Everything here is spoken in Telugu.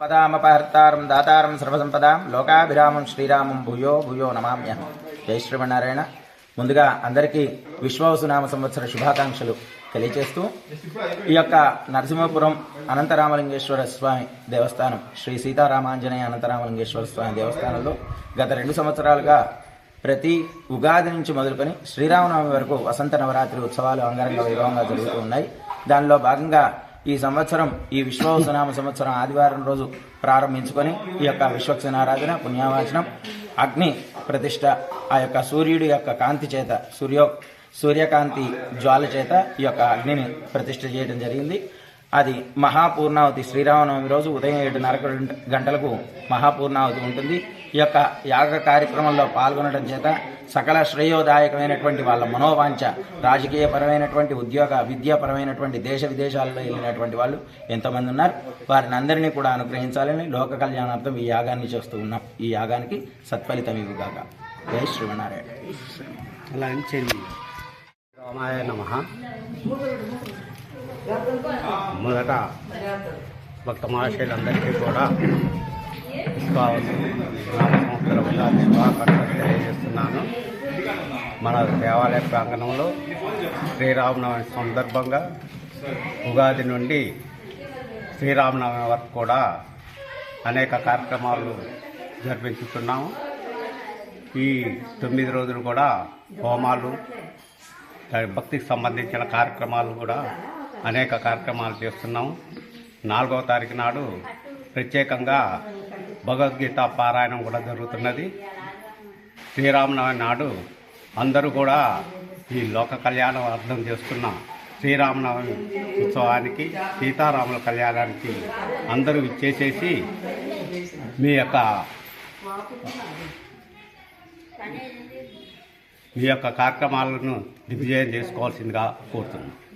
శ్రీరామపహర్తారం దాతారం సర్వసంపదాం లోకాభిరామం శ్రీరామం భూయో భూయో నమామ్యహం. జై శ్రీమన్నారాయణ. ముందుగా అందరికీ విశ్వవసునామ సంవత్సర శుభాకాంక్షలు తెలియజేస్తూ ఈ యొక్క నరసింహపురం అనంతరామలింగేశ్వర స్వామి దేవస్థానం శ్రీ సీతారామాంజనేయ అనంతరామలింగేశ్వర స్వామి దేవస్థానంలో గత రెండు సంవత్సరాలుగా ప్రతి ఉగాది నుంచి మొదలుకొని శ్రీరామనవమి వరకు వసంత నవరాత్రి ఉత్సవాలు అంగరంగ వైభవంగా జరుగుతూ ఉన్నాయి. దానిలో భాగంగా ఈ సంవత్సరం ఈ విశ్వవసనామ సంవత్సరం ఆదివారం రోజు ప్రారంభించుకొని ఈ యొక్క విశ్వక్సనారాధన పుణ్యావాచనం అగ్ని ప్రతిష్ట ఆ యొక్క సూర్యుడి యొక్క కాంతి చేత సూర్యో సూర్యకాంతి జ్వాల చేత ఈ యొక్క అగ్నిని ప్రతిష్ట చేయడం జరిగింది. అది మహాపూర్ణావతి శ్రీరామనవమి రోజు ఉదయం ఏడున్నర గంటలకు మహాపూర్ణావతి ఉంటుంది. ఈ యొక్క యాగ కార్యక్రమంలో పాల్గొనడం చేత సకల శ్రేయోదాయకమైనటువంటి వాళ్ళ మనోవాంఛ రాజకీయపరమైనటువంటి ఉద్యోగ విద్యాపరమైనటువంటి దేశ విదేశాలలో వెళ్ళినటువంటి వాళ్ళు ఎంతమంది ఉన్నారు. వారిని అందరినీ కూడా అనుగ్రహించాలని లోక కళ్యాణార్థం ఈ యాగాన్ని చేస్తూ ఉన్నాం. ఈ యాగానికి సత్ఫలితం ఇవ్వగాక. జై శ్రీమనారాయణ అలా చెంది రామాయ నమ. మొదట భక్త మహాశయులందరికీ కూడా విశ్వావసు తెలియజేస్తున్నాను. మన దేవాలయ ప్రాంగణంలో శ్రీరామనవమి సందర్భంగా ఉగాది నుండి శ్రీరామనవమి వరకు కూడా అనేక కార్యక్రమాలు జరిపించుతున్నాము. ఈ తొమ్మిది రోజులు కూడా హోమాలు భక్తికి సంబంధించిన కార్యక్రమాలు కూడా అనేక కార్యక్రమాలు చేస్తున్నాము నాలుగవ తారీఖు నాడు ప్రత్యేకంగా భగవద్గీత పారాయణం కూడా జరుగుతున్నది. శ్రీరామనవమి నాడు అందరూ కూడా ఈ లోక కళ్యాణం అర్థం చేసుకున్న శ్రీరామనవమి ఉత్సవానికి సీతారాముల కళ్యాణానికి అందరూ ఇచ్చేసేసి మీ యొక్క మీ యొక్క కార్యక్రమాలను దిగ్విజయం చేసుకోవాల్సిందిగా కోరుతున్నాను